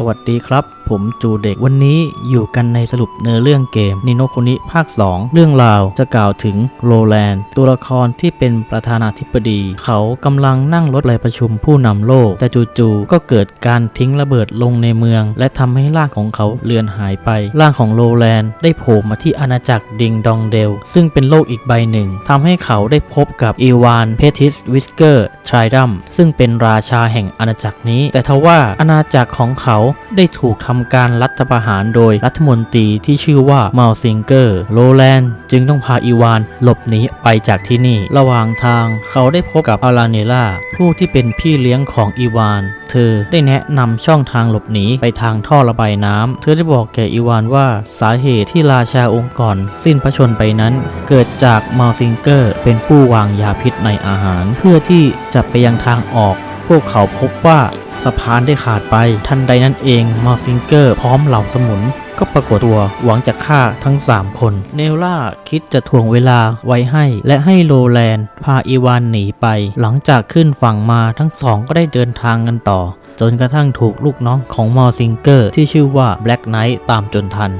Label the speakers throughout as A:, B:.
A: สวัสดีครับ ผมจูเด็กวันนี้อยู่กันในสรุปเนื้อเรื่องเกมนิโนคุนิภาค 2 เรื่องราวจะกล่าวถึงโรแลนด์ตัวละครที่เป็นประธานาธิบดี เขากำลังนั่งรถไปประชุมผู้นำโลก แต่จู่ๆก็เกิดการทิ้งระเบิดลงในเมือง และทำให้ร่างของเขาเลือนหายไป ร่างของโรแลนด์ได้โผล่มาที่อาณาจักรดิงดองเดล ซึ่งเป็นโลกอีกใบหนึ่งทำให้เขาได้พบกับอีวานเพทิสวิสเกอร์ทริดัมซึ่งเป็นราชาแห่งอาณาจักรนี้ แต่ทว่าอาณาจักรของเขาได้ถูกทำการรัฐประหารโดยรัฐมนตรีที่ชื่อว่าเมาลซิงเกอร์โรแลนด์จึงต้องพาอีวานหลบหนีไปจากที่นี่ ระหว่างทางเขาได้พบกับอาราเนล่าผู้ที่เป็นพี่เลี้ยงของอีวาน เธอได้แนะนำช่องทางหลบหนีไปทางท่อระบายน้ำ เธอได้บอกแก่อีวานว่าสาเหตุที่ราชาองค์ก่อนสิ้นพระชนไปนั้น เกิดจากเมาลซิงเกอร์เป็นผู้วางยาพิษในอาหาร เพื่อที่จะไปยังทางออกพวกเขาพบว่า สะพานได้ขาดไป ทันใดนั้นเองมาซิงเกอร์พร้อมเหล่าสมุน ก็ปรากฏตัวหวังจะฆ่าทั้ง 3 คน เนลล่าคิดจะถ่วงเวลาไว้ให้ และให้โรแลนด์พาอีวานหนีไป หลังจากขึ้นฝั่งมาทั้งสองก็ได้เดินทางกันต่อ จนกระทั่งถูกลูกน้องของมอซิงเกอร์ที่ชื่อว่าแบล็กไนท์ตามจนทัน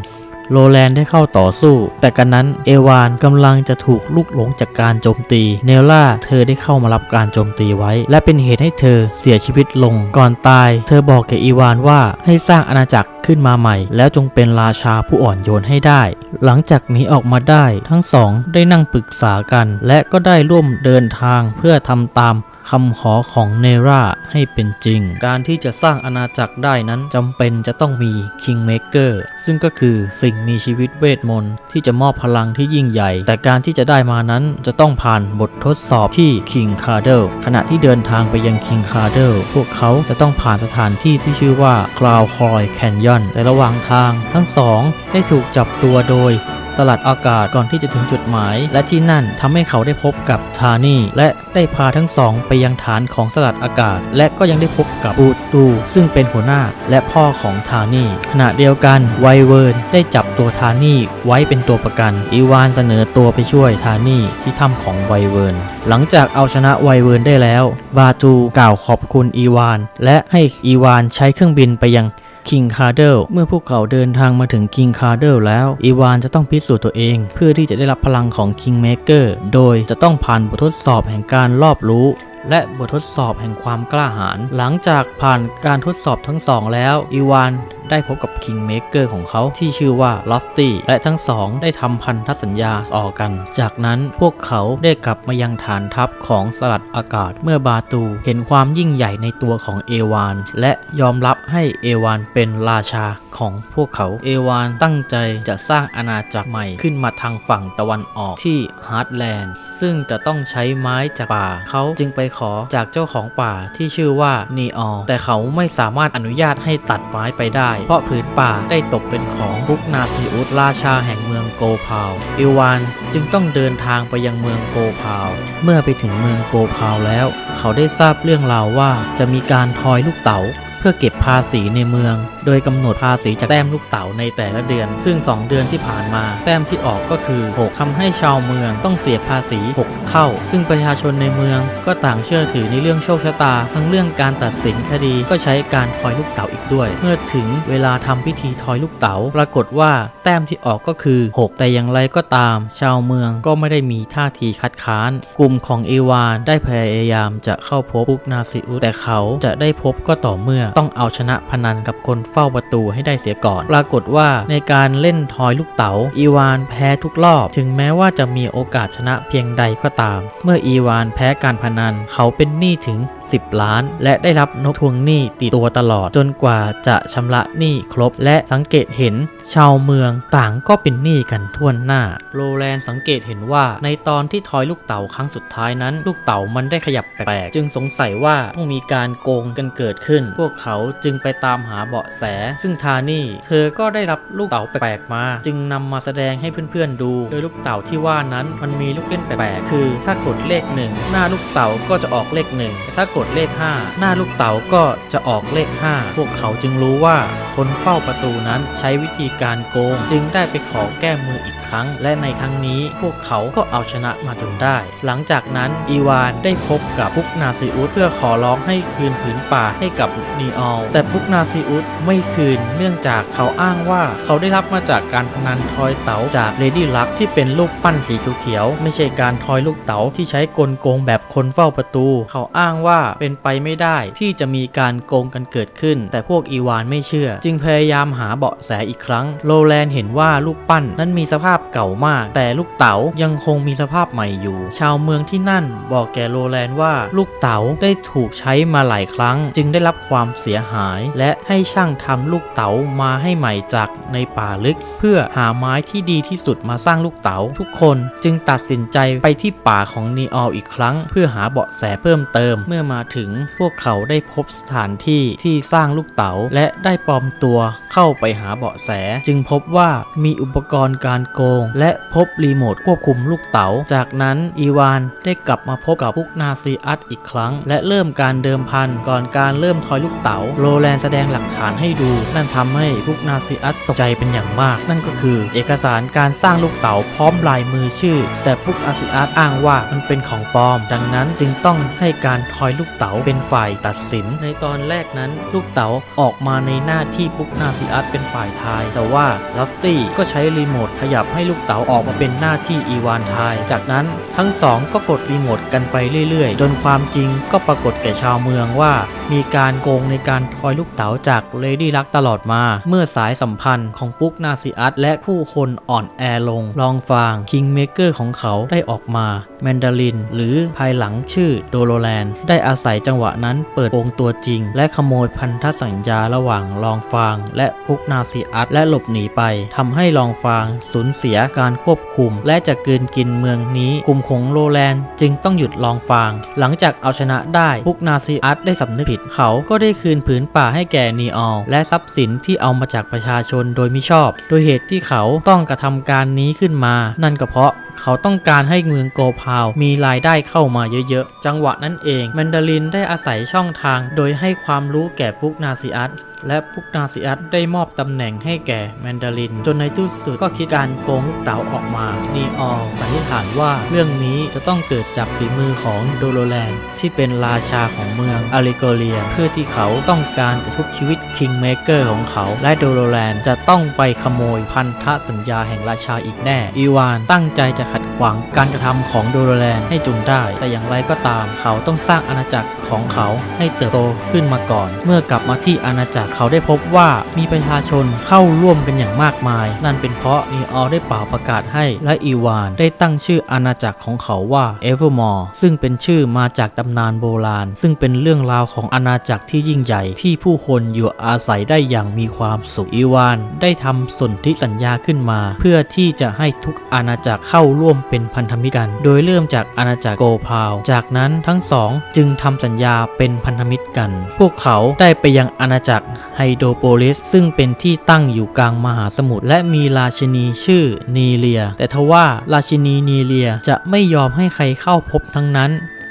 A: โรแลนได้เข้าต่อสู้ แต่กันนั้นเอวานกำลังจะถูกลุกหลงจากการโจมตี เนลล่าเธอได้เข้ามารับการโจมตีไว้ และเป็นเหตุให้เธอเสียชีวิตลง ก่อนตาย เธอบอกแกอีวานว่าให้สร้างอาณาจักรขึ้นมาใหม่ แล้วจงเป็นราชาผู้อ่อนโยนให้ได้ หลังจากหนีออกมาได้ ทั้งสองได้นั่งปรึกษากัน และก็ได้ร่วมเดินทางเพื่อทำตาม คำขอของเนราให้เป็นจริง การที่จะสร้างอาณาจักรได้นั้นจำเป็นจะต้องมี Kingmaker ซึ่งก็คือสิ่งมีชีวิตเวทมนต์ที่จะมอบพลังที่ยิ่งใหญ่ แต่การที่จะได้มานั้นจะต้องผ่านบททดสอบที่ King Cardle ขณะที่เดินทางไปยัง King Cardle พวกเขาจะต้องผ่านสถานที่ที่ชื่อว่า Cloud Coy Canyon แต่ระหว่างทางทั้งสองได้ถูกจับตัวโดย สลัดอากาศก่อนที่จะถึงจุดหมาย และที่นั่นทำให้เขาได้พบกับทานี่และได้พาทั้งสองไปยังฐานของสลัดอากาศ และก็ยังได้พบกับบูตูซึ่งเป็นหัวหน้าและพ่อของทานี่ขณะเดียวกันไวเวิร์นได้จับตัวทานี่ไว้เป็นตัวประกัน อีวานเสนอตัวไปช่วยทานี่ที่ถ้ำของไวเวิร์นหลังจากเอาชนะไวเวิร์นได้แล้ว บาจูกล่าวขอบคุณอีวาน และให้อีวานใช้เครื่องบินไปยัง คิงคาร์เดลเมื่อพวกเขาเดินทางมาถึงคิงคาร์เดลแล้วอีวานจะต้องพิสูจน์ตัวเอง เพื่อที่จะได้รับพลังของคิงเมเกอร์โดยจะต้องผ่านบททดสอบแห่งการรอบรู้ และบททดสอบแห่งความกล้าหาญหลังจากผ่านการทดสอบทั้งสองแล้วอีวานได้พบกับคิงเมเกอร์ของเขาที่ชื่อว่าลอฟตี้และทั้งสองได้ทำพันธสัญญาต่อกัน จากนั้นพวกเขาได้กลับมายังฐานทัพของสลัดอากาศเมื่อบาตูเห็นความยิ่งใหญ่ในตัวของเอวาน และยอมรับให้เอวานเป็นราชาของพวกเขาเอวานตั้งใจจะสร้างอาณาจักรใหม่ขึ้นมาทางฝั่งตะวันออกที่ฮาร์ดแลนด์ ซึ่งจะต้องใช้ไม้จากป่า เขาจึงไปขอจากเจ้าของป่าที่ชื่อว่านีออแต่เขาไม่สามารถอนุญาตให้ตัดไม้ไปได้ เพราะผืนป่าได้ตกเป็นของบุกนาซิอุสราชาแห่งเมืองโกพาวอิวานจึงต้องเดินทางไปยังเมืองโกพาว เมื่อไปถึงเมืองโกพาวแล้ว เขาได้ทราบเรื่องราวว่าจะมีการทอยลูกเต๋าเพื่อเก็บภาษีในเมืองโดยกำหนดภาษีจากแต้มลูกเต๋าในแต่ละเดือน ซึ่ง 2 เดือนที่ผ่านมา แต้มที่ออกก็คือ6ทำให้ชาวเมืองต้องเสียภาษี 6 เท่า ซึ่งประชาชนในเมืองก็ต่างเชื่อถือในเรื่องโชคชะตา ทั้งเรื่องการตัดสินคดีก็ใช้การทอยลูกเต๋าอีกด้วย เมื่อถึงเวลาทำพิธีทอยลูกเต๋าปรากฏว่าแต้มที่ออกก็คือ 6 แต่อย่างไรก็ตาม ชาวเมืองก็ไม่ได้มีท่าทีคัดค้าน กลุ่มของเอวานได้พยายามจะเข้าพบปุกนาซิอุแต่เขาจะได้พบก็ต่อเมื่อต้องเอาชนะพนันกับคนเฝ้าประตูให้ได้เสียก่อน ปรากฏว่าในการเล่นทอยลูกเต๋าอีวานแพ้ทุกรอบ ถึงแม้ว่าจะมีโอกาสชนะเพียงใดก็ตาม เมื่ออีวานแพ้การพนันเขาเป็นหนี้ถึง 10 ล้าน และได้รับนกทวงหนี้ติดตัวตลอดจนกว่าจะชำระหนี้ครบ และสังเกตเห็น ชาวเมืองต่างก็เป็นหนี้กันทั่วหน้า โรแลนด์สังเกตเห็นว่าในตอนที่ทอยลูกเต๋าครั้งสุดท้ายนั้น ลูกเต๋ามันได้ขยับแปลกๆจึงสงสัยว่าต้องมีการโกงกันเกิดขึ้น พวกเขาจึงไปตามหาเบาะแสซึ่งทานี่เธอก็ได้รับลูกเต๋าแปลกๆมา จึงนำมาแสดงให้เพื่อนๆดู โดยลูกเต๋าที่ว่านั้นมันมีลูกเล่นแปลกๆคือ ถ้ากดเลขหนึ่งหน้าลูกเต๋าก็จะออกเลขหนึ่งแต่ถ้ากดเลข 5 หน้าลูกเต๋าก็จะออกเลข 5 พวกเขาจึงรู้ว่าคนเฝ้าประตูนั้นใช้วิธีการโกง จึงได้ไปขอแก้มืออีก ครั้ง และในครั้งนี้พวกเขาก็เอาชนะมาจนได้ หลังจากนั้นอีวานได้พบกับพุกนาซิอุสเพื่อขอร้องให้คืนผืนป่าให้กับนีออลแต่พุกนาซิอุสไม่คืนเนื่องจากเขาอ้างว่าเขาได้รับมาจากการพนันทอยเต๋าจากเลดี้ลักที่เป็นรูปปั้นสีเขียวๆไม่ใช่การทอยลูกเต๋าที่ใช้กลโกงแบบคนเฝ้าประตู เขาอ้างว่าเป็นไปไม่ได้ที่จะมีการโกงกันเกิดขึ้น แต่พวกอีวานไม่เชื่อ จึงพยายามหาเบาะแสอีกครั้งโรแลนเห็นว่าลูกปั้นนั้นมีสภาพเก่ามาก แต่ลูกเต๋ายังคงมีสภาพใหม่อยู่ ชาวเมืองที่นั่นบอกแกโรแลนว่าลูกเต๋าได้ถูกใช้มาหลายครั้ง จึงได้รับความเสียหาย และให้ช่างทำลูกเต๋ามาให้ใหม่จากในป่าลึก เพื่อหาไม้ที่ดีที่สุดมาสร้างลูกเต๋าทุกคนจึงตัดสินใจไปที่ป่าของนีออลอีกครั้ง เพื่อหาเบาะแสเพิ่มเติมเมื่อมาถึงพวกเขาได้พบสถานที่ที่สร้างลูกเต๋าและได้ปลอมตัวเข้าไปหาเบาะแส จึงพบว่ามีอุปกรณ์การโกง และพบรีโมทควบคุมลูกเต๋า จากนั้นอีวานได้กลับมาพบกับพวกนาซีอัสอีกครั้ง และเริ่มการเดิมพันก่อนการเริ่มทอยลูกเต๋าโรแลนแสดงหลักฐานให้ดู นั่นทำให้พวกนาซีอัสตกใจเป็นอย่างมาก นั่นก็คือเอกสารการสร้างลูกเต๋าพร้อมลายมือชื่อ แต่พวกนาซีอัสอ้างว่ามันเป็นของปลอม ดังนั้นจึงต้องให้การทอยลูกเต๋าเป็นฝ่ายตัดสิน ในตอนแรกนั้นลูกเต๋าออกมาในหน้าที่ปุ๊กนาซีอัสเป็นฝ่ายทาย แต่ว่าลัฟตี้ก็ใช้รีโมทขยับใให้ลูกเต๋าออกมาเป็นหน้าที่อีวานทาย จากนั้นทั้งสองก็กดรีโมทกันไปเรื่อยๆ จนความจริงก็ปรากฏแก่ชาวเมืองว่า มีการโกงในการทอยลูกเต๋าจากเลดี้ลักตลอดมา เมื่อสายสัมพันธ์ของปุ๊กนาซีอัสและผู้คนอ่อนแอลง ลองฟางคิงเมเกอร์ของเขาได้ออกมาแมนดาริน หรือภายหลังชื่อโดโลแลนได้อาศัยจังหวะนั้นเปิดโปงตัวจริง และขโมยพันธสัญญาระหว่างลองฟาง และปุกนาซีอัสและหลบหนีไปทำให้ลองฟางสูญเสียการควบคุม และจะกินกินเมืองนี้ กลุ่มของโรแลนจึงต้องหยุดลองฟาง หลังจากเอาชนะได้ปุกนาซีอัสได้สำนึกผิด เขาก็ได้คืนผืนป่าให้แก่นีออลและทรัพย์สินที่เอามาจากประชาชนโดยมิชอบ โดยเหตุที่เขาต้องกระทำการนี้ขึ้นมา นั่นก็เพราะเขาต้องการให้เมืองโกพาวมีรายได้เข้ามาเยอะๆ จังหวะนั้นเองแมนดารินได้อาศัยช่องทาง โดยให้ความรู้แก่พุกนาซีอัส และพุกนาซีอัสได้มอบตำแหน่งให้แก่แมนดาริน จนในที่สุดก็คิดการโกงเต๋าออกมา นีออสันนิษฐานว่าเรื่องนี้จะต้องเกิดจากฝีมือของโดโลแลนที่เป็นราชาของเมืองอาริโกเลีย เพื่อที่เขาต้องการจะทุบชีวิตคิงเมเกอร์ของเขา และโดโลแลนจะต้องไปขโมยพันธสัญญาแห่งราชาอีกแน่ อีวานตั้งใจจะขัดขวางการกระทำของโดโลแลนให้จงได้ แต่อย่างไรก็ตามเขาต้องสร้างอาณาจักรของเขาให้เติบโตขึ้นมาก่อน เมื่อกลับมาที่อาณาจักรเขาได้พบว่ามีประชาชนเข้าร่วมกันอย่างมากมาย นั่นเป็นเพราะนีออลได้เป่าประกาศให้และอีวานได้ตั้งชื่ออาณาจักรของเขาว่าเอเวอร์มอร์ซึ่งเป็นชื่อมาจากตำนานโบราณ ซึ่งเป็นเรื่องราวของอาณาจักรที่ยิ่งใหญ่ที่ผู้คนอยู่อาศัยได้อย่างมีความสุขอีวาน ได้ทำสนธิสัญญาขึ้นมา เพื่อที่จะให้ทุกอาณาจักรเข้าร่วมเป็นพันธมิตรกัน โดยเริ่มจากอาณาจักรโกพาว จากนั้นทั้งสองจึงทำสัญญาเป็นพันธมิตรกัน พวกเขาได้ไปยังอาณาจักรไฮโดรโปลิสซึ่งเป็นที่ตั้งอยู่กลางมหาสมุทรและมีราชินีชื่อนีเลีย แต่ทว่าราชินีนีเลียจะไม่ยอมให้ใครเข้าพบทั้งนั้น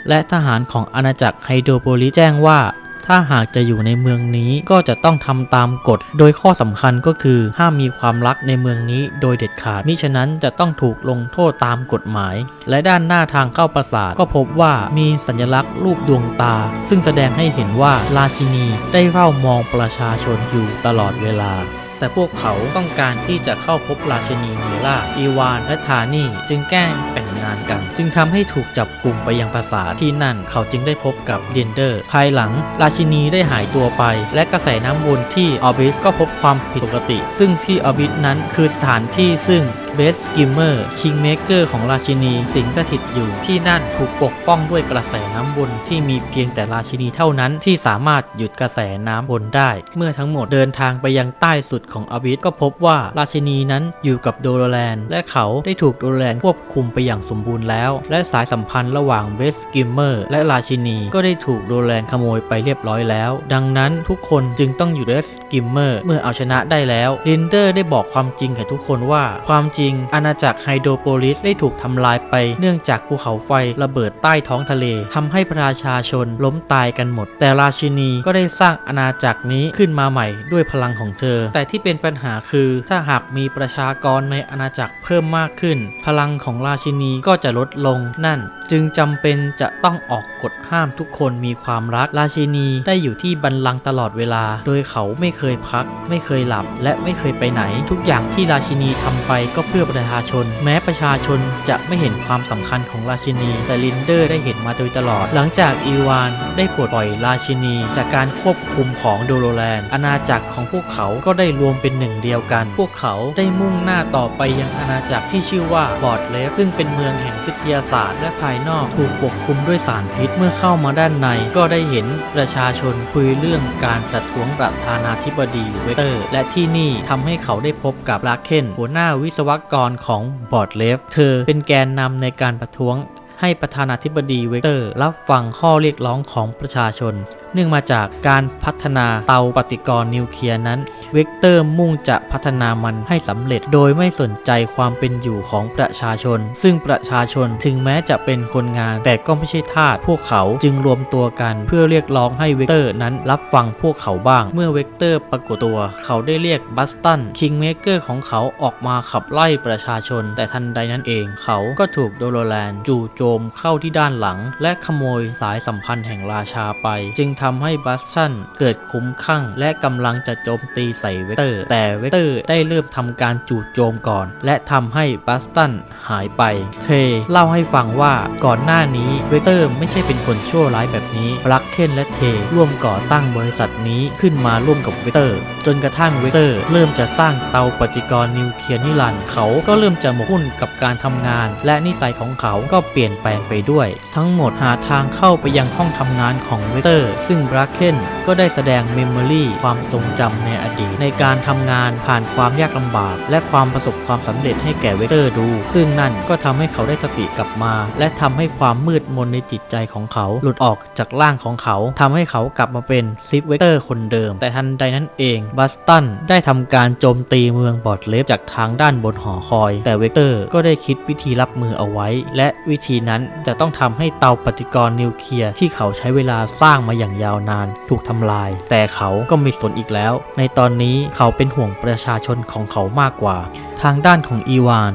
A: และทหารของอาณาจักรไฮโดรโปลิสแจ้งว่า ถ้าหากจะอยู่ในเมืองนี้ก็จะต้องทำตามกฎ โดยข้อสำคัญก็คือห้ามมีความรักในเมืองนี้โดยเด็ดขาดมิฉะนั้นจะต้องถูกลงโทษตามกฎหมาย และด้านหน้าทางเข้าปราสาทก็พบว่ามีสัญลักษณ์รูปดวงตา ซึ่งแสดงให้เห็นว่าราชินีได้เฝ้ามองประชาชนอยู่ตลอดเวลา แต่พวกเขาต้องการที่จะเข้าพบราชินีมีล่าอีวานและทานี่จึงแกล้งแต่งงานกัน จึงทำให้ถูกจับกลุ่มไปยังปราสาทที่นั่นเขาจึงได้พบกับเดนเดอร์ ภายหลังราชินีได้หายตัวไป และกระแสน้ำวนที่ออบิสก็พบความผิดปกติ ซึ่งที่ออบิสนั้นคือสถานที่ซึ่ง เบสกิมเมอร์คิงเมเกอร์ของราชินีสิงสถิตอยู่ที่นั่นถูกปกป้องด้วยกระแสน้ำวนที่มีเพียงแต่ราชินีเท่านั้นที่สามารถหยุดกระแสน้ำวนได้ เมื่อทั้งหมดเดินทางไปยังใต้สุดของอบิสก็พบว่าราชินีนั้นอยู่กับโดโรแลน และเขาได้ถูกโดโรแลนควบคุมไปอย่างสมบูรณ์แล้ว และสายสัมพันธ์ระหว่างเบสกิมเมอร์และราชินีก็ได้ถูกโดโรแลนขโมยไปเรียบร้อยแล้ว ดังนั้นทุกคนจึงต้องอยู่เบสกิมเมอร์เมื่อเอาชนะได้แล้วลินเดอร์ได้บอกความจริงแก่ทุกคนว่าความจริงอาณาจักรไฮโดรโปลิสได้ถูกทำลายไป เนื่องจากภูเขาไฟระเบิดใต้ท้องทะเลทำให้ประชาชนล้มตายกันหมด แต่ราชินีก็ได้สร้างอาณาจักรนี้ขึ้นมาใหม่ด้วยพลังของเธอ แต่ที่เป็นปัญหาคือถ้าหากมีประชากรในอาณาจักรเพิ่มมากขึ้น พลังของราชินีก็จะลดลงนั่น จึงจำเป็นจะต้องออกกฎห้ามทุกคนมีความรักราชินีได้อยู่ที่บัลลังก์ตลอดเวลา โดยเขาไม่เคยพัก ไม่เคยหลับ และไม่เคยไปไหน ทุกอย่างที่ราชินีทำไปก็เพื่อประชาชน แม้ประชาชนจะไม่เห็นความสำคัญของราชินี แต่ลินเดอร์ได้เห็นมาโดยตลอด หลังจากอีวานได้ปลดปล่อยราชินี จากการควบคุมของโดโลแลนอาณาจักรของพวกเขาก็ได้รวมเป็นหนึ่งเดียวกัน พวกเขาได้มุ่งหน้าต่อไปยังอาณาจักรที่ชื่อว่าบอดเลฟซึ่งเป็นเมืองแห่งวิทยาศาสตร์และภายนอกถูกปกคลุมด้วยสารพิษเมื่อเข้ามาด้านใน ก็ได้เห็นประชาชนคุยเรื่องการประท้วงประธานาธิบดีเวเตอร์ และที่นี่ทำให้เขาได้พบกับลาเคนหัวหน้าวิศวกรของบอร์ดเลฟ เธอเป็นแกนนำในการประท้วงให้ประธานาธิบดีเวกเตอร์ รับฟังข้อเรียกร้องของประชาชนเนื่องมาจากการพัฒนาเตาปฏิกรณ์นิวเคลียร์นั้น เวกเตอร์มุ่งจะพัฒนามันให้สำเร็จโดยไม่สนใจความเป็นอยู่ของประชาชน ซึ่งประชาชนถึงแม้จะเป็นคนงาน แต่ก็ไม่ใช่ทาสพวกเขาจึงรวมตัวกัน เพื่อเรียกร้องให้เวกเตอร์นั้นรับฟังพวกเขาบ้าง เมื่อเวกเตอร์ปรากฏตัว เขาได้เรียกบัสตันคิงเมเกอร์ของเขาออกมาขับไล่ประชาชน แต่ทันใดนั้นเอง เขาก็ถูกโดโลแลนจู่โจมเข้าที่ด้านหลัง และขโมยสายสัมพันธ์แห่งราชาไป จึงทำให้บัสตันเกิดคุ้มข้างและกำลังจะโจมตีใส่เวกเตอร์ แต่เวกเตอร์ได้เริ่มทำการจู่โจมก่อน และทำให้บัสตันหายไป เทเล่าให้ฟังว่าก่อนหน้านี้เวกเตอร์ไม่ใช่เป็นคนชั่วร้ายแบบนี้บลักเคนและเทร่วมก่อตั้งบริษัทนี้ขึ้นมาร่วมกับเวกเตอร์ จนกระทั่งเวกเตอร์เริ่มจะสร้างเตาปฏิกรณ์นิวเคลียร์นิรันด์เขาก็เริ่มจะหมกมุ่นกับการทำงาน และนิสัยของเขาก็เปลี่ยนแปลงไปด้วย ทั้งหมดหาทางเข้าไปยังห้องทำงานของเวกเตอร์ซึ่งบลักเคนก็ได้แสดงเมมโมรีความทรงจำในอดีต ในการทำงานผ่านความยากลำบาก และความประสบความสำเร็จให้แก่เวกเตอร์ดู ซึ่งนั่นก็ทำให้เขาได้สติกลับมา และทำให้ความมืดมนในจิตใจของเขา หลุดออกจากร่างของเขาทำให้เขากลับมาเป็นซิฟเวกเตอร์คนเดิม แต่ทันใดนั้นเองบัสตันได้ทำการโจมตีเมืองบอดเลฟจากทางด้านบนหอคอย แต่เวกเตอร์ก็ได้คิดวิธีรับมือเอาไว้ และวิธีนั้นจะต้องทำให้เตาปฏิกรณ์นิวเคลียร์ที่เขาใช้เวลาสร้างมาอย่างยาวนานถูกทำลาย แต่เขาก็ไม่สนอีกแล้ว ในตอนนี้เขาเป็นห่วงประชาชนของเขามากกว่า ทางด้านของอีวาน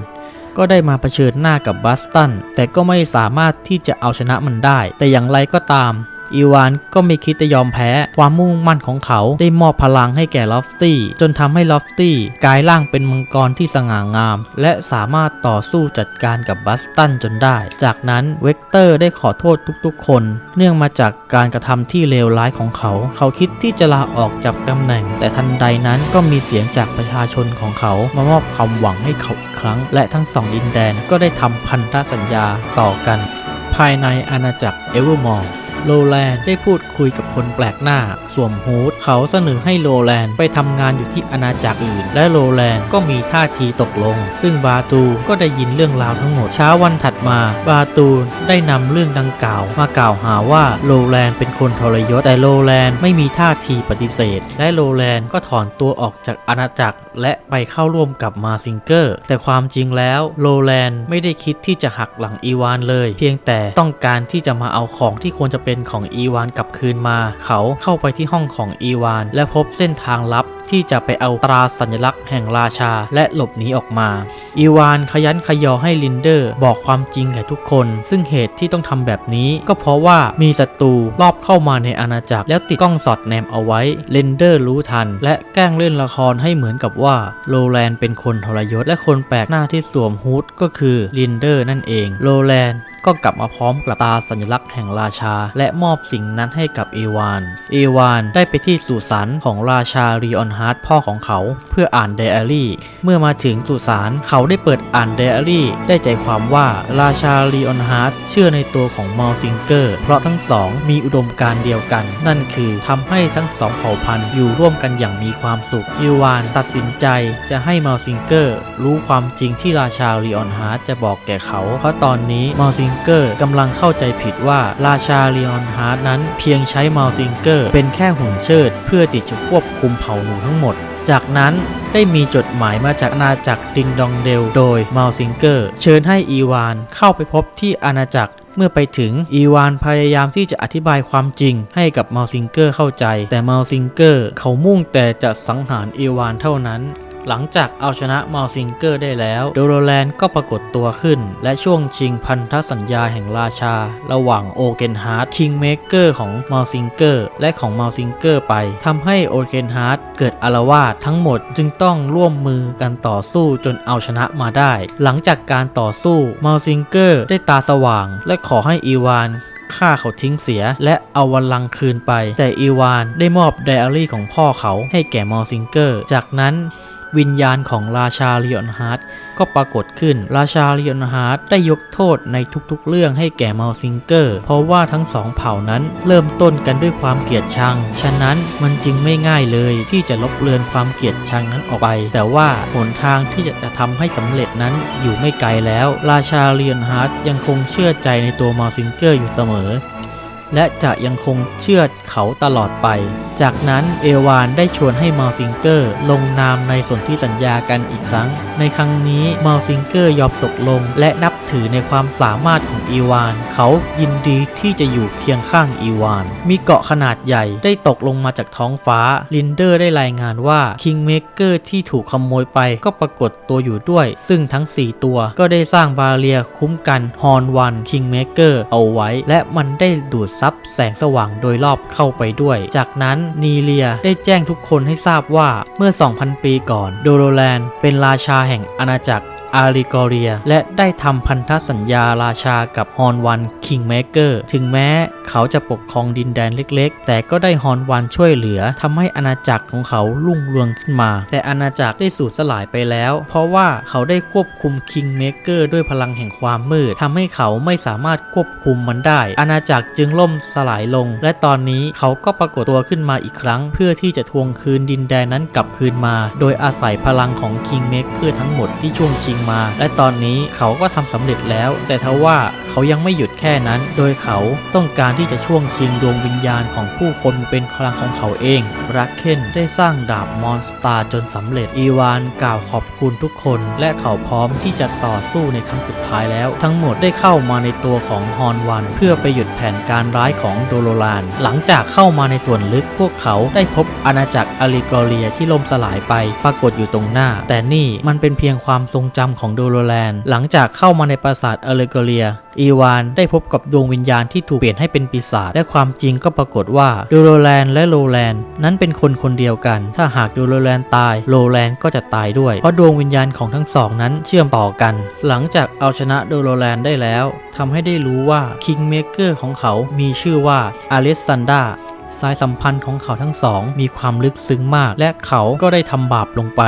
A: ก็ได้มาเผชิญหน้ากับบัสตัน แต่ก็ไม่สามารถที่จะเอาชนะมันได้ แต่อย่างไรก็ตาม อีวานก็ไม่คิดจะยอมแพ้ ความมุ่งมั่นของเขาได้มอบพลังให้แก่ลอฟตี้ จนทำให้ลอฟตี้กลายร่างเป็นมังกรที่สง่างาม และสามารถต่อสู้จัดการกับบัสตันจนได้ จากนั้นเวกเตอร์ได้ขอโทษทุกๆ คน เนื่องมาจากการกระทำที่เลวร้ายของเขา เขาคิดที่จะลาออกจากตำแหน่ง แต่ทันใดนั้นก็มีเสียงจากประชาชนของเขามามอบความหวังให้เขาอีกครั้ง และทั้งสองดินแดนก็ได้ทำพันธสัญญาต่อกัน ภายในอาณาจักรเอเวอร์มอร์ โลแลนได้พูดคุยกับคนแปลกหน้าสวมฮูดเขาเสนอให้โลแลนด์ไปทำงานอยู่ที่อาณาจักรอื่น และโลแลนด์ก็มีท่าทีตกลง ซึ่งบาตูก็ได้ยินเรื่องราวทั้งหมดเช้าวันถัดมา บาตูได้นำเรื่องดังกล่าวมากล่าวหาว่าโลแลนด์เป็นคนทรยศแต่โลแลนด์ไม่มีท่าทีปฏิเสธ และโลแลนด์ก็ถอนตัวออกจากอาณาจักร และไปเข้าร่วมกับมาซิงเกอร์ แต่ความจริงแล้วโลแลนด์ไม่ได้คิดที่จะหักหลังอีวานเลย เพียงแต่ต้องการที่จะมาเอาของที่ควรจะเป็นของอีวานกลับคืนมา เขาเข้าไปที่ที่ห้องของอีวาน และพบเส้นทางลับที่จะไปเอาตราสัญลักษณ์แห่งราชาและหลบหนีออกมา อีวานขยันขยอให้ลินเดอร์บอกความจริงแก่ทุกคน ซึ่งเหตุที่ต้องทำแบบนี้ ก็เพราะว่ามีศัตรูรอบเข้ามาในอาณาจักร แล้วติดกล้องสอดแนมเอาไว้ลินเดอร์รู้ทัน และแกล้งเล่นละครให้เหมือนกับว่าโลแลนเป็นคนทรยศและคนแปลกหน้าที่สวมฮูดก็คือลินเดอร์นั่นเองโลแลน ก็กลับมาพร้อมกับตาสัญลักษณ์แห่งราชา และมอบสิ่งนั้นให้กับเอวาน เอวานได้ไปที่สุสานของราชารีออนฮาร์ดพ่อของเขา เพื่ออ่านไดอารี่ เมื่อมาถึงสุสานเขาได้เปิดอ่านไดอารี่ ได้ใจความว่าราชารีออนฮาร์ดเชื่อในตัวของมอลซิงเกอร์เพราะทั้งสองมีอุดมการณ์เดียวกัน นั่นคือทำให้ทั้งสองเผ่าพันธุ์อยู่ร่วมกันอย่างมีความสุข เอวานตัดสินใจจะให้มอลซิงเกอร์รู้ความจริงที่ราชารีออนฮาร์ดจะบอกแก่เขา เพราะตอนนี้มอลซิงเกอร์กำลังเข้าใจผิดว่าราชาเลีออนฮาร์ดนั้นเพียงใช้มัลซิงเกอร์เป็นแค่หุ่นเชิด เพื่อที่จะควบคุมเผ่าหนูทั้งหมด จากนั้นได้มีจดหมายมาจากอาณาจักรดิงดองเดล โดยมัลซิงเกอร์เชิญให้อีวานเข้าไปพบที่อาณาจักรเมื่อไปถึงอีวานพยายามที่จะอธิบายความจริงให้กับมัลซิงเกอร์เข้าใจ แต่มัลซิงเกอร์เขามุ่งแต่จะสังหารอีวานเท่านั้น หลังจากเอาชนะมาซิงเกอร์ได้แล้วโดโรแลนก็ปรากฏตัวขึ้น และช่วงชิงพันธสัญญาแห่งราชา ระหว่างโอเกนฮาร์ดคิงเมเกอร์ของมาซิงเกอร์และของมาซิงเกอร์ไปทำให้โอเกนฮาร์ดเกิดอารวาสทั้งหมดจึงต้องร่วมมือกันต่อสู้จนเอาชนะมาได้ หลังจากการต่อสู้มาซิงเกอร์ได้ตาสว่าง และขอให้อีวานฆ่าเขาทิ้งเสียและเอาวันลังคืนไป แต่อีวานได้มอบไดอารี่ของพ่อเขาให้แก่มอลซิงเกอร์ จากนั้น วิญญาณของราชาเลีออนฮาร์ดก็ปรากฏขึ้น ราชาเลีออนฮาร์ดได้ยกโทษในทุกๆ เรื่องให้แก่มอลซิงเกอร์ เพราะว่าทั้งสองเผ่านั้นเริ่มต้นกันด้วยความเกลียดชัง ฉะนั้นมันจึงไม่ง่ายเลยที่จะลบเลือนความเกลียดชังนั้นออกไป แต่ว่าหนทางที่จะทำให้สำเร็จนั้นอยู่ไม่ไกลแล้ว ราชาเลีออนฮาร์ดยังคงเชื่อใจในตัวมอลซิงเกอร์อยู่เสมอ และจะยังคงเชื่อเขาตลอดไป จากนั้นเอวานได้ชวนให้มาซิงเกอร์ลงนามในสนธิสัญญากันอีกครั้ง ในครั้งนี้มาซิงเกอร์ยอมตกลง และนับถือในความสามารถของอีวาน เขายินดีที่จะอยู่เคียงข้างอีวาน มีเกาะขนาดใหญ่ได้ตกลงมาจากท้องฟ้า ลินเดอร์ได้รายงานว่าคิงเมเกอร์ที่ถูกขโมยไปก็ปรากฏตัวอยู่ด้วย ซึ่งทั้ง 4 ตัวก็ได้สร้างบาเรียคุ้มกันฮอนวันคิงเมเกอร์เอาไว้ และมันได้ดูดซับแสงสว่างโดยรอบเข้าไปด้วย จากนั้นนีเลียได้แจ้งทุกคนให้ทราบว่าเมื่อ 2,000 ปีก่อน โดโรแลนเป็นราชาแห่งอาณาจักร อาริกอเรีย และได้ทำพันธสัญญาราชากับฮอนวันคิงเมเกอร์ถึงแม้เขาจะปกครองดินแดนเล็กๆ แต่ก็ได้ฮอนวันช่วยเหลือทำให้อาณาจักรของเขารุ่งเรืองขึ้นมา แต่อาณาจักรได้สูญสลายไปแล้ว เพราะว่าเขาได้ควบคุมคิงเมเกอร์ด้วยพลังแห่งความมืดทำให้เขาไม่สามารถควบคุมมันได้ อาณาจักรจึงล่มสลายลง และตอนนี้เขาก็ปรากฏตัวขึ้นมาอีกครั้ง เพื่อที่จะทวงคืนดินแดนนั้นกลับคืนมา โดยอาศัยพลังของคิงเมเกอร์ทั้งหมดที่ช่วงชิงมา และตอนนี้เขาก็ทำสำเร็จแล้ว แต่ทว่าเขายังไม่หยุดแค่นั้น โดยเขาต้องการที่จะช่วงชิงดวงวิญญาณของผู้คนเป็นพลังของเขาเองรักเคนได้สร้างดาบมอนสตาร์จนสำเร็จอีวานกล่าวขอบคุณทุกคน และเขาพร้อมที่จะต่อสู้ในครั้งสุดท้ายแล้ว ทั้งหมดได้เข้ามาในตัวของฮอนวัน เพื่อไปหยุดแผนการร้ายของโดโลลาน หลังจากเข้ามาในส่วนลึกพวกเขาได้พบอาณาจักรอาริกอเรียที่ล่มสลายไปปรากฏอยู่ตรงหน้า แต่นี่มันเป็นเพียงความทรงจำของโดโลแลน หลังจากเข้ามาในปราสาทเอาริกเรีย อีวานได้พบกับดวงวิญญาณที่ถูกเปลี่ยนให้เป็นปีศาจ และความจริงก็ปรากฏว่าโดโรแลนและโลแลนนั้นเป็นคนคนเดียวกัน ถ้าหากโดโรแลนตาย โลแลนก็จะตายด้วย เพราะดวงวิญญาณของทั้งสองนั้นเชื่อมต่อกัน หลังจากเอาชนะโดโรแลนได้แล้วทำให้ได้รู้ว่าคิงเมเกอร์ของเขามีชื่อว่าอเลสซันดาสายสัมพันธ์ของเขาทั้งสองมีความลึกซึ้งมาก และเขาก็ได้ทำบาปลงไป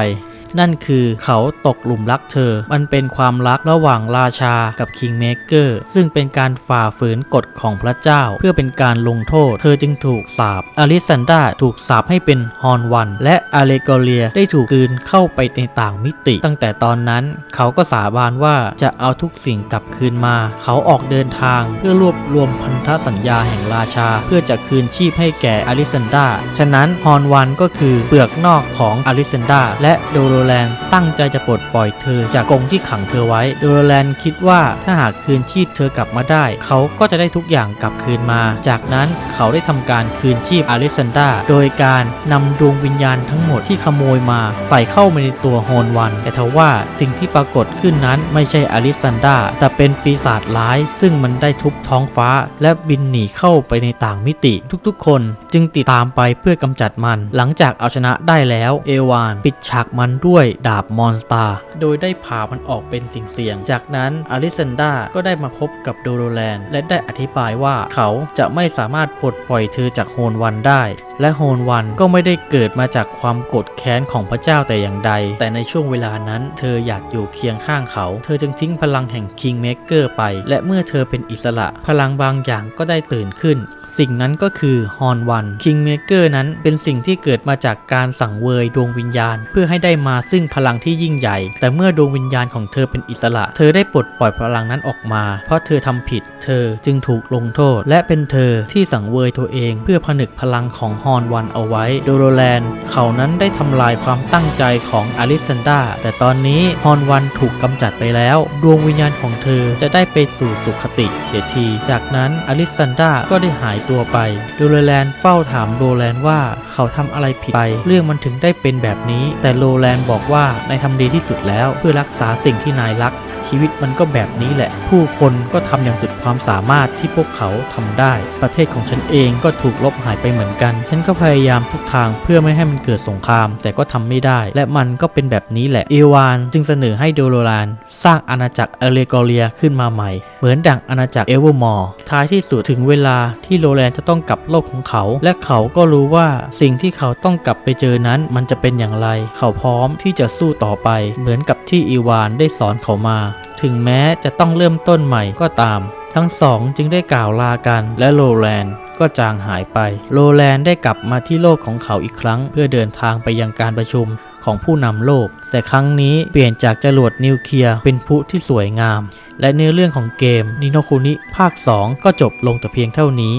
A: นั่นคือเขาตกหลุมรักเธอ มันเป็นความรักระหว่างราชากับคิงเมเกอร์ซึ่งเป็นการฝ่าฝืนกฎของพระเจ้า เพื่อเป็นการลงโทษ เธอจึงถูกสาปอลิซันดาถูกสาปให้เป็นฮอนวัน และอาเลกอเรียได้ถูกกืนเข้าไปในต่างมิติ ตั้งแต่ตอนนั้น เขาก็สาบานว่าจะเอาทุกสิ่งกลับคืนมา เขาออกเดินทางเพื่อรวบรวมพันธสัญญาแห่งราชา เพื่อจะคืนชีพให้แก่อลิซันดาฉะนั้นฮอนวันก็คือเปลือกนอกของอลิซันดาและโดโรแลนตั้งใจจะปลดปล่อยเธอจากกรงที่ขังเธอไว้ โดโรแลนคิดว่าถ้าหากคืนชีพเธอกลับมาได้ เขาก็จะได้ทุกอย่างกลับคืนมา จากนั้นเขาได้ทำการคืนชีพอลิซันดาโดยการนำดวงวิญญาณทั้งหมดที่ขโมยมา ใส่เข้ามาในตัวฮอนวัน แต่ทว่าสิ่งที่ปรากฏขึ้นนั้นไม่ใช่อลิซันดาแต่เป็นปีศาจร้าย ซึ่งมันได้ทุบท้องฟ้า และบินหนีเข้าไปในต่างมิติทุกๆ คนจึงติดตามไปเพื่อกำจัดมัน หลังจากเอาชนะได้แล้ว เอวาน ปิดฉากมันด้วยดาบมอนสตาร์โดยได้ผ่ามันออกเป็นสิ่งเสี่ยง จากนั้นอลิซันดาก็ได้มาพบกับโดโรแลนและได้อธิบายว่าเขาจะไม่สามารถปลดปล่อยเธอจากโฮนวันได้ และโฮนวันก็ไม่ได้เกิดมาจากความโกรธแค้นของพระเจ้าแต่อย่างใด แต่ในช่วงเวลานั้น เธออยากอยู่เคียงข้างเขา เธอจึงทิ้งพลังแห่งคิงเมกเกอร์ไป และเมื่อเธอเป็นอิสระ พลังบางอย่างก็ได้ตื่นขึ้น สิ่งนั้นก็คือฮอนวันคิงเมเกอร์นั้นเป็นสิ่งที่เกิดมาจากการสั่งเวยดวงวิญญาณ เพื่อให้ได้มาซึ่งพลังที่ยิ่งใหญ่ แต่เมื่อดวงวิญญาณของเธอเป็นอิสระ เธอได้ปลดปล่อยพลังนั้นออกมา เพราะเธอทำผิด เธอจึงถูกลงโทษ และเป็นเธอที่สั่งเวยตัวเอง เพื่อผนึกพลังของฮอนวันเอาไว้โดโรแลนเขานั้นได้ทำลายความตั้งใจของอลิซันดาแต่ตอนนี้ฮอนวันถูกกำจัดไปแล้ว ดวงวิญญาณของเธอจะได้ไปสู่สุขติเสียที จากนั้นอลิซันดาก็ได้หายตัวไป โดโรแลนด์เฝ้าถามโรแลนด์ว่าเขาทำอะไรผิดไป เรื่องมันถึงได้เป็นแบบนี้ แต่โรแลนด์บอกว่านายทำดีที่สุดแล้วเพื่อรักษาสิ่งที่นายรัก ชีวิตมันก็แบบนี้แหละ ผู้คนก็ทำอย่างสุดความสามารถที่พวกเขาทำได้ ประเทศของฉันเองก็ถูกลบหายไปเหมือนกัน ฉันก็พยายามทุกทางเพื่อไม่ให้มันเกิดสงคราม แต่ก็ทำไม่ได้ และมันก็เป็นแบบนี้แหละ เอวานจึงเสนอให้โดโรแลนสร้างอาณาจักรเอเลกอเรียขึ้นมาใหม่ เหมือนดั่งอาณาจักรเอเวอร์มอร์ท้ายที่สุดถึงเวลาที่โรแลนจะต้องกลับโลกของเขา และเขาก็รู้ว่าสิ่งที่เขาต้องกลับไปเจอนั้น มันจะเป็นอย่างไร เขาพร้อมที่จะสู้ต่อไป เหมือนกับที่อีวานได้สอนเขามาถึงแม้จะต้องเริ่มต้นใหม่ก็ตาม ทั้งสองจึงได้กล่าวลากันและโรแลนด์ก็จางหายไปโรแลนได้กลับมาที่โลกของเขาอีกครั้ง เพื่อเดินทางไปยังการประชุมของผู้นำโลก แต่ครั้งนี้เปลี่ยนจากจรวดนิวเคลียร์เป็นพลุที่สวยงาม และเนื้อเรื่องของเกมนิโนคุนิภาค 2 ก็จบลงแต่เพียงเท่านี้